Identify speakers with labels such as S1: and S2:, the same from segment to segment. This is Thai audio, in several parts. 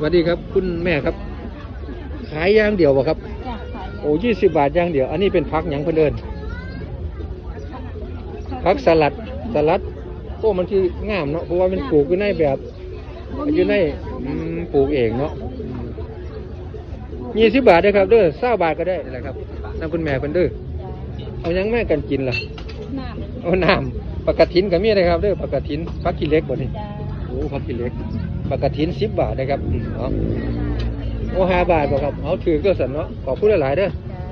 S1: สวัสดีครับ คุณแม่ครับ ขายอย่างเดียวบ่ครับ
S2: จ้ะขาย
S1: โอ้ยี่สิบบาทอย่างเดียว อันนี้เป็นพักหยังเพิ่นเดินพักสลัดสลัดโอ้มันคืองามเนาะเพราะว่ามันปลูกอยู่ในแบบอยู่ในอืมปลูกเองเนาะยี่สิบบาทเด้อครับเด้อเศร้าบาทก็ได้นี่แหละครับน้ำคุณแม่เพิ่นเด้อเอาหยังแม่กันกินล่ะ
S2: น้ำ
S1: เอาน้ำปลากระถินก็มีนะครับเด้อปลากระถินพักกิเล็กบ่นี่
S2: จ้า
S1: โอ้พักกิเล็กปลากระถินสิบบาทนะครับอืมเอาโอ้ห้าบาทบ่ครับ เอาถือก็สันเนาะขอบคุณหลายๆเด้อ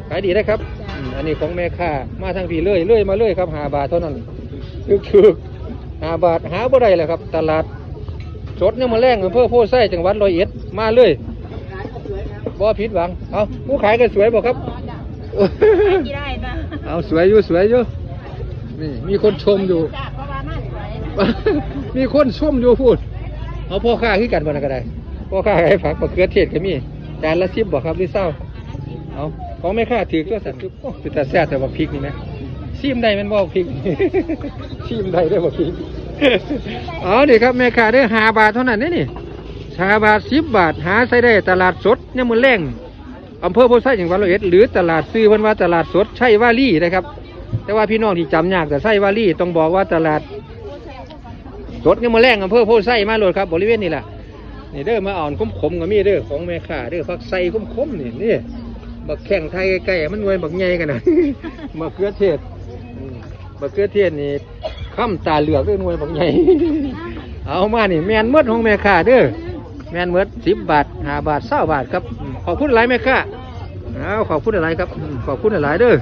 S1: ขายดีนะครับอืมอันนี้ของแม่ค้ามาทางพี่เลยเลยมาเลยครับหาบาทเท่านั้นถึกถึกหาบาทหาบ่ได้แล้วครับ ตลาดสดเนี่ยมาแรงอำเภอโพธิ์ไส้จังหวัดร้อยเอ็ดมาเลยบ่ผิดหวัง เอาผู้ขายก็สวยบ่ครับ
S2: กี่ได้จ้ะ
S1: เอาสวยอยู่สวยอยู่นี่มีคนชมอยู่ มีคนชมอยู่พูดเอาพ่อค้าขึ้นกันบนะก็ได้พ่อค้าให้ผักมะเขือเทศก็มีจานละสิบบ่ครับหรือเศร้าเอาของแม่ค้าถือก็สั่นคือโอ้เป็นตาแซ่บแต่ว่าพริกนี่ไหมซีมได้มันบ่พริกซีมได้ได้อบ่พริกอ๋อนี่ครับแม่ค้าได้หาบาทเท่านั้นนี่นี่ชาบาทสิบบาทหาใส่ได้ตลาดสดเนี่ยมมือแรงอำเภอโพไซจังหวัดร้อยเอ็ดหรือตลาดซื้อเพันว่าตลาดสดใช่วาลี่นะครับ แต่ว่าพี่น้องที่จำยากแต่ใช่วาลี่ต้องบอกว่าตลาด สดเนี่ยามมือแรงอำเภอโพธิ์ไซมาโหลดครับ บริเวณนี้แหละนี่เด้อมาอ่อนขมๆก็มีเด้อของแม่ค้าเด้อผักใส่ขมนี่นี่บักแข่งไทยใกล้ๆมันหน่วยบักใหญ่กันนะบักเขือเทศบักเขือเทศนี่ข้ามตาเหลือกด้วยหน่วยบักใหญ่เอามานี่แมนเมดของแม่ค้าเด้อแมนเมดสิบบาทห้าบาทเศร้าบาทครับอืมขอบคุณหลายแม่ค้าเอาขอบคุณหลายครับขอบคุณหลายเด้อ